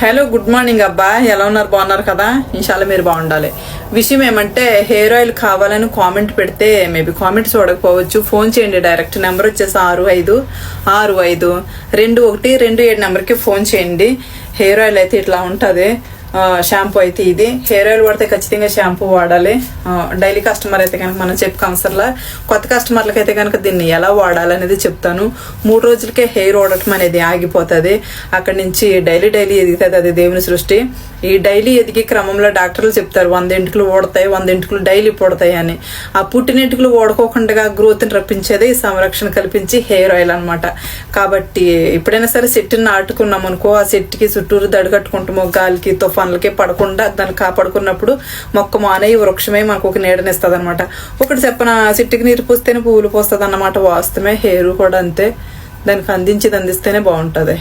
Hello good morning అబ్బా. ఎలా ఉన్నారు? బాగున్నారు కదా? ఇన్షాల్లా మీరు బాగుండాలి. విషయం ఏమంటే హెయిర్ ఆయిల్ కావాలని కామెంట్ పెడితే మేబీ కామెంట్ చూడకపోవచ్చు. ఫోన్ చేయండి డైరెక్ట్. నెంబర్ వచ్చేసి ఆరు ఐదు ఆరు ఐదు రెండు ఒకటి రెండు ఏడు నెంబర్కి ఫోన్ చేయండి. హెయిర్ ఆయిల్ అయితే ఇట్లా ఉంటుంది. షాంపూ అయితే ఇది. హెయిర్ ఆయిల్ వాడితే ఖచ్చితంగా షాంపూ వాడాలి. డైలీ కస్టమర్ అయితే కనుక మనం చెప్పు అవసరంలా కొత్త కస్టమర్లకి అయితే కనుక దీన్ని ఎలా వాడాలనేది చెప్తాను. మూడు రోజులకే హెయిర్ ఓడటం అనేది ఆగిపోతుంది. అక్కడి నుంచి డైలీ డైలీ ఎదుగుతుంది అది దేవుని సృష్టి. ఈ డైలీ ఎదిగే క్రమంలో డాక్టర్లు చెప్తారు వంద ఇంటికలు ఓడతాయి వంద ఇంటికలు డైలీ పొడతాయి అని. ఆ పుట్టిన ఎంటుకలు గ్రోత్ని రప్పించేదే ఈ సంరక్షణ కల్పించి హెయిర్ ఆయిల్ అన్నమాట. కాబట్టి ఎప్పుడైనా సరే సెట్టుని నాటుకున్నాం అనుకో ఆ సెట్కి చుట్టూరు దడగట్టుకుంటామో గాలికి తుఫాన్లకి పడకుండా దాన్ని కాపాడుకున్నప్పుడు మొక్క మానే వృక్షమే మనకు ఒక నీడనిస్తుంది అనమాట ఒకటి చెప్పన సిట్టికి నీరు పోస్తేనే పువ్వులు పోస్తుంది అన్నమాట వాస్తవమే హెయిర్ కూడా అంతే. దానికి అందించి అందిస్తేనే బాగుంటుంది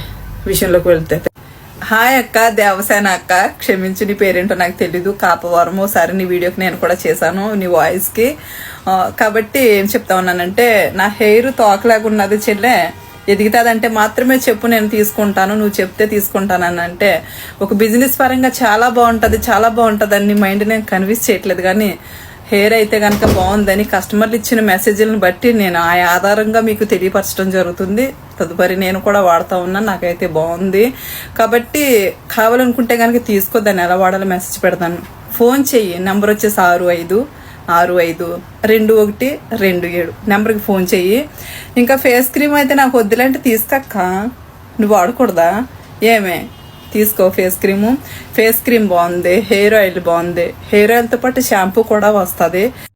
విషయంలోకి వెళ్తే. హాయ్ అక్క దేవసేన అక్క. క్షమించు నీ పేరేంటో నాకు తెలీదు. కాపవరం ఒకసారి నీ వీడియోకి నేను కూడా చేశాను నీ వాయిస్కి. కాబట్టి ఏం చెప్తా ఉన్నానంటే నా హెయిర్ తోకలాగా ఉన్నది చెల్లె. ఎదుగుతుందంటే మాత్రమే చెప్పు నేను తీసుకుంటాను నువ్వు చెప్తే తీసుకుంటానని అంటే ఒక బిజినెస్ పరంగా చాలా బాగుంటుంది చాలా బాగుంటుంది అని నీ మైండ్ నేను కన్విన్స్ చేయట్లేదు. కానీ హెయిర్ అయితే కనుక బాగుందని కస్టమర్లు ఇచ్చిన మెసేజ్లను బట్టి నేను ఆ ఆధారంగా మీకు తెలియపరచడం జరుగుతుంది. తదుపరి నేను కూడా వాడుతూ ఉన్నాను నాకైతే బాగుంది. కాబట్టి కావాలనుకుంటే కనుక తీసుకో దాన్ని ఎలా వాడాలో మెసేజ్ పెడతాను. ఫోన్ చెయ్యి నెంబర్ వచ్చేసి ఆరు ఐదు. ఆరు ఐదు రెండు ఒకటి రెండు ఏడు. నెంబర్కి ఫోన్ చెయ్యి. ఇంకా ఫేస్ క్రీమ్ అయితే నాకు వద్దులంటే తీసుకక్క. నువ్వు వాడకూడదా? ఏమే? తీసుకో ఫేస్ క్రీము ఫేస్ క్రీమ్ బాగుంది హెయిర్ ఆయిల్ బాగుంది. హెయిర్ ఆయిల్తో పాటు షాంపూ కూడా వస్తుంది.